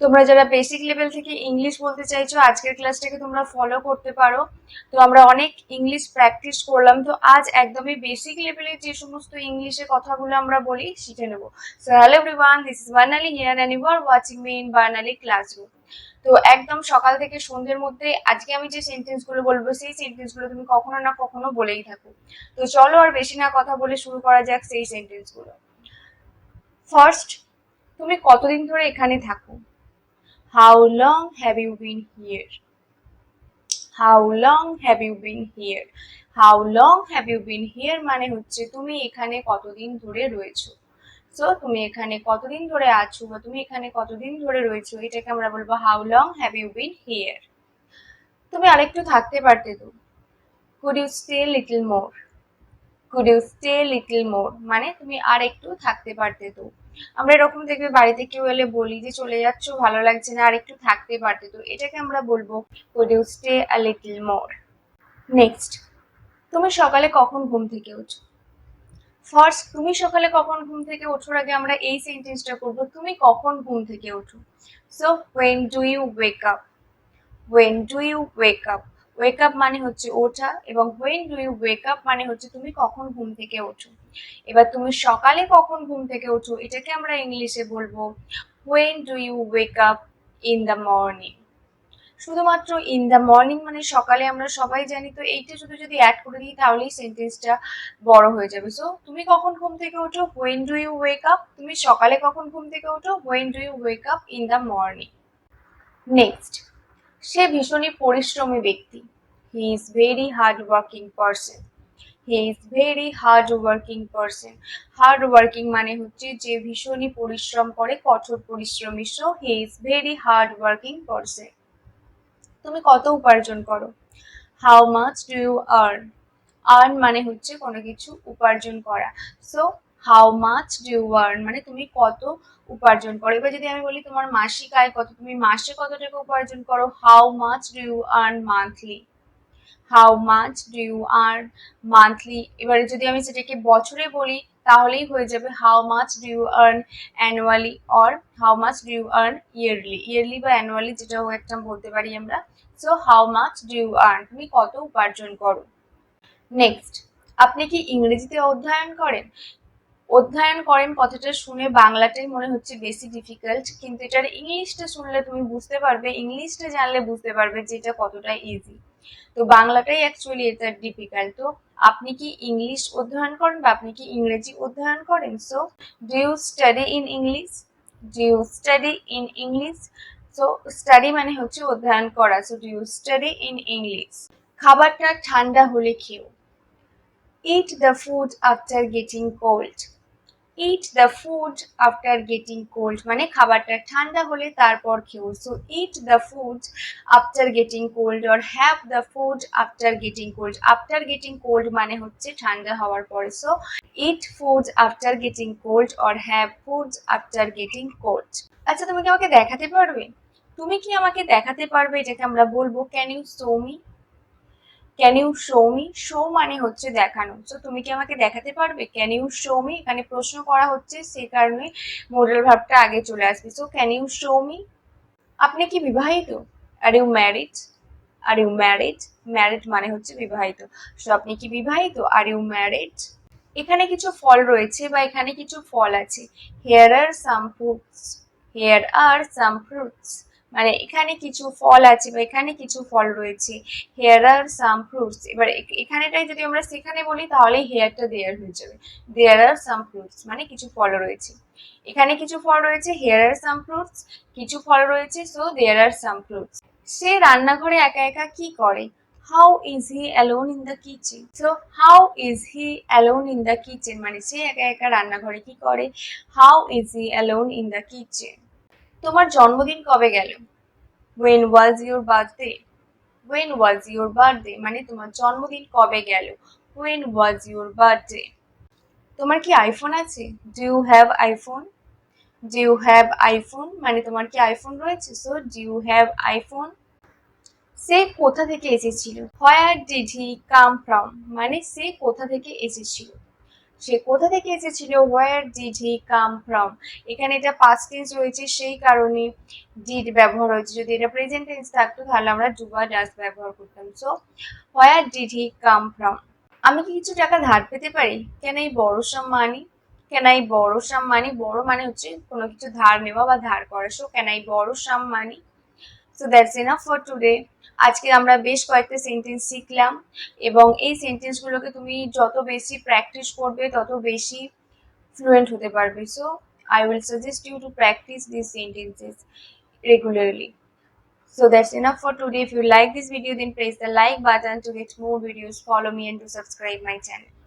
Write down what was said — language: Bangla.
তোমরা যারা বেসিক লেভেল থেকে ইংলিশ বলতে চাইছো, আজকের ক্লাসটাকে তোমরা ফলো করতে পারো। তো আমরা অনেক ইংলিশ প্র্যাকটিস করলাম। তো আজ একদমই বেসিক লেভেলের যে সমস্ত ইংলিশের কথাগুলো আমরা বলি শিখে নেব। So hello everyone this is Barnali here and you are watching me in Barnali classroom তো একদম সকাল থেকে সন্ধ্যের মধ্যে আজকে আমি যে সেন্টেন্সগুলো বলব, সেই সেন্টেন্সগুলো তুমি কখনো না কখনো বলেই থাকো। তো চলো আর বেশি না কথা বলে শুরু করা যাক সেই সেন্টেন্সগুলো ফার্স্ট তুমি কতদিন ধরে এখানে থাকো? How long have you been here how long have you been here how long have you been here মানে হচ্ছে তুমি এখানে কতদিন ধরে রয়েছো? সো তুমি এখানে কতদিন ধরে আছো বা তুমি এখানে কতদিন ধরে রয়েছো? এটাকে আমরা বলব how long have you been here তুমি আরেকটু থাকতে পারতে তো? Could you stay little more could you stay little more মানে তুমি আর একটু থাকতে পারতে তো? আমরা এরকম দেখবে বাড়িতে কেউ এলে বলি যে, চলে যাচ্ছ, ভালো লাগছে না আর একটু থাকতে পারতে। তো এটাকে আমরা বলব you stay little more next তুমি সকালে কখন ঘুম থেকে ওঠো? ফার্স্ট তুমি সকালে কখন ঘুম থেকে ওঠার আগে আমরা এই সেন্টেন্সটা করব, তুমি কখন ঘুম থেকে ওঠো? So when do you wake up when do you wake up wake up মানে হচ্ছে ওঠা এবং when do you wake up মানে হচ্ছে তুমি কখন ঘুম থেকে ওঠো। এবার তুমি সকালে কখন ঘুম থেকে ওঠো এটাকে আমরা ইংলিশে বলব when do you wake up in the morning শুধুমাত্র ইন দ্য মর্নিং মানে সকালে আমরা সবাই জানি তো এইটা শুধু যদি অ্যাড করে দিই তাহলেই সেন্টেন্সটা বড় হয়ে যাবে। সো তুমি কখন ঘুম থেকে ওঠো? When do you wake up তুমি সকালে কখন ঘুম থেকে ওঠো? When do you wake up in the morning next সে ভীষণই পরিশ্রমী ব্যক্তি। He is very hard working person he is very hard working person hard working মানে হচ্ছে যে ভীষণই পরিশ্রম করে, কঠোর পরিশ্রমী। So he is very hard working person তুমি কত উপার্জন করো? How much do you earn earn মানে হচ্ছে কোনো কিছু উপার্জন করা। So how much do you earn মানে তুমি কত উপার্জন করো? এবার যদি আমি বলি তোমার মাসিক আয় কত, তুমি মাসে কত টাকা উপার্জন করো? How much do you earn monthly how much do you earn monthly এবারে যদি আমি সেটাকে বছরে বলি, তাহলেই হয়ে যাবে how much do you earn annually or how much do you earn yearly yearly বা অ্যানুয়ালি যেটাও একটা বলতে পারি আমরা। So how much do you earn তুমি কত উপার্জন করো? নেক্সট আপনি কি ইংরেজিতে অধ্যয়ন করেন? অধ্যয়ন করেন কথাটা শুনে বাংলাটাই মনে হচ্ছে বেশি ডিফিকাল্ট কিন্তু এটার ইংলিশটা শুনলে তুমি বুঝতে পারবে ইংলিশটা জানলে বুঝতে পারবে যে এটা কতটা ইজি তো বাংলাটাই অ্যাকচুয়ালি এটা ডিফিকাল্ট তো আপনি কি ইংলিশ অধ্যয়ন করেন বা আপনি কি ইংরেজি অধ্যয়ন করেন? So do you study in English do you study in English so study মানে হচ্ছে অধ্যয়ন করা। So do you study in English খাবারটা ঠান্ডা হলে খেও। Eat the food after getting cold eat the food after getting cold মানে খাবারটা ঠান্ডা হলে তারপর খেও। So eat the food after getting cold or have the food after getting cold after getting cold মানে হচ্ছে ঠান্ডা হওয়ার পরে। So eat food after getting cold or have food after getting cold আচ্ছা তুমি কি আমাকে দেখাতে পারবে? তুমি কি আমাকে দেখাতে পারবে এটাকে আমরা বলব? Can you show me can you show me show মানে হচ্ছে দেখানো। তো তুমি কি আমাকে দেখাতে পারবে? ক্যান ইউ শো মি এখানে প্রশ্ন করা হচ্ছে, সে কারণে মোডাল ভাবটা আগে চলে আসবে। So can you show me আপনি কি বিবাহিত? Are you married are you married married মানে হচ্ছে বিবাহিত। সো আপনি কি বিবাহিত? আর ইউ ম্যারিড এখানে কিছু ফল রয়েছে বা এখানে কিছু ফল আছে। Here are some fruits here are some fruits মানে এখানে কিছু ফল আছে বা এখানে কিছু ফল রয়েছে হেয়ার আর সাম ফ্রুটস এবার এখানেটাই যদি আমরা সেখানে বলি, তাহলে হেয়ারটা দেয়ার হয়ে যাবে। দেয়ার আর সাম ফ্রুটস মানে কিছু ফল রয়েছে। এখানে কিছু ফল রয়েছে হেয়ার আর সাম ফ্রুটস কিছু ফল রয়েছে so there R some fruits সে রান্নাঘরে একা একা কি করে? How is he alone in the kitchen so how is he alone in the kitchen মানে সে একা একা রান্নাঘরে কি করে? How is he alone in the kitchen তোমার জন্মদিন কবে গেল? When was your birthday when was your birthday মানে তোমার জন্মদিন কবে গেল? ওয়েন ওয়াজ ইউর বার্থডে তোমার কি আইফোন আছে? Do you have iPhone do you have iPhone মানে তোমার কি আইফোন রয়েছে? So do you have iPhone সে কোথা থেকে এসেছিল? Where did he come from মানে সে কোথা থেকে এসেছিল? সে কোথা থেকে এসেছিল? Where did he come from এখানে এটা পাস্ট টেন্স রয়েছে, সেই কারণে ডিড ব্যবহার হয়েছে। যদি এটা প্রেজেন্ট টেন্স থাকতো, তাহলে আমরা ডু বা ডাস ব্যবহার করতাম। So where did he come from আমি কি কিছু টাকা ধার পেতে পারি? কেন এই বড় সাম মানি কেন এই বড় সাম মানি বড় মানে হচ্ছে কোনো কিছু ধার নেওয়া বা ধার করা। So can I borrow some money so that's enough for today আজকে আমরা বেশ কয়েকটা সেন্টেন্স শিখলাম এবং এই সেন্টেন্সগুলোকে তুমি যত বেশি প্র্যাকটিস করবে, তত বেশি ফ্লুয়েন্ট হতে পারবে। So I will suggest you to practice this sentences regularly so that's enough for today if you like this video দিন press the like button to get more videos follow me and to subscribe my channel